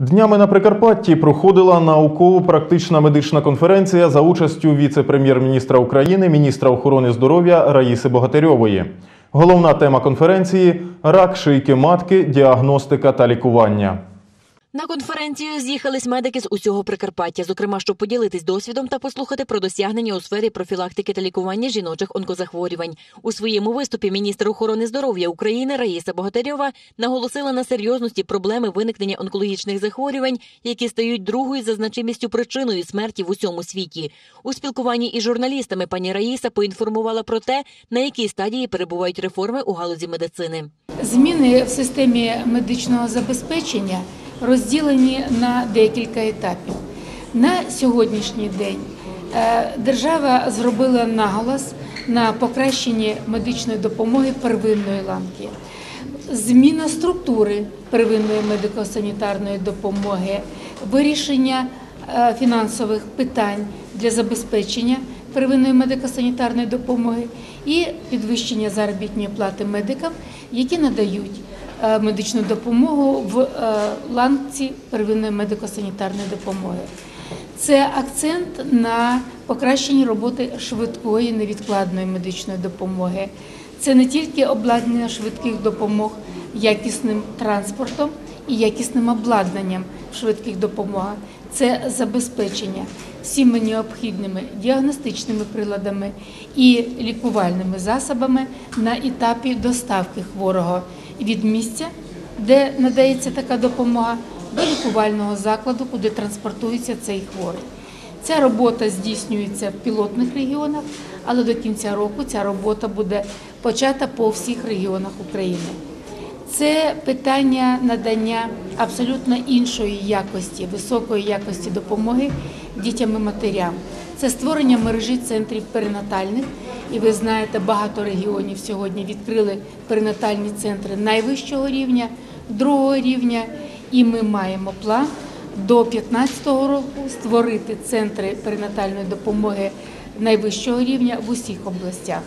Днями на Прикарпатті проходила науково-практична медична конференція за участю віце-прем'єр-міністра України, міністра охорони здоров'я Раїси Богатирьової. Головна тема конференції рак шийки матки, діагностика та лікування. На конференцію з'їхались медики з усього Прикарпаття, зокрема, щоб поділитись досвідом та послухати про досягнення у сфері профілактики та лікування жіночих онкозахворювань. У своєму виступі міністр охорони здоров'я України Раїса Богатирьова наголосила на серйозності проблеми виникнення онкологічних захворювань, які стають другою за значимістю причиною смерті в усьому світі. У спілкуванні із журналістами пані Раїса поінформувала про те, на якій стадії перебувають реформи у галузі медицини. Зміни в системі медичного забезпечення розділені на декілька етапів. На сьогоднішній день е, держава зробила наголос на покращенні медичної допомоги первинної ланки. Зміна структури первинної медико-санітарної допомоги, вирішення е, фінансових питань для забезпечення первинної медико-санітарної допомоги і підвищення заробітної плати медикам, які надають медичну допомогу в е, ланці первинної медико-санітарної допомоги. Це акцент на покращенні роботи швидкої невідкладної медичної допомоги. Це не тільки обладнання швидких допомог якісним транспортом і якісним обладнанням в швидких допомогах, це забезпечення всіми необхідними діагностичними приладами і лікувальними засобами на етапі доставки хворого від місця, де надається така допомога, до лікувального закладу, куди транспортується цей хворий. Ця робота здійснюється в пілотних регіонах, але до кінця року ця робота буде почата по всіх регіонах України. Це питання надання абсолютно іншої якості, високої якості допомоги дітям і матерям. Це створення мережі центрів перинатальних. І ви знаєте, багато регіонів сьогодні відкрили перинатальні центри найвищого рівня, другого рівня. І ми маємо план до 2015 року створити центри перинатальної допомоги найвищого рівня в усіх областях.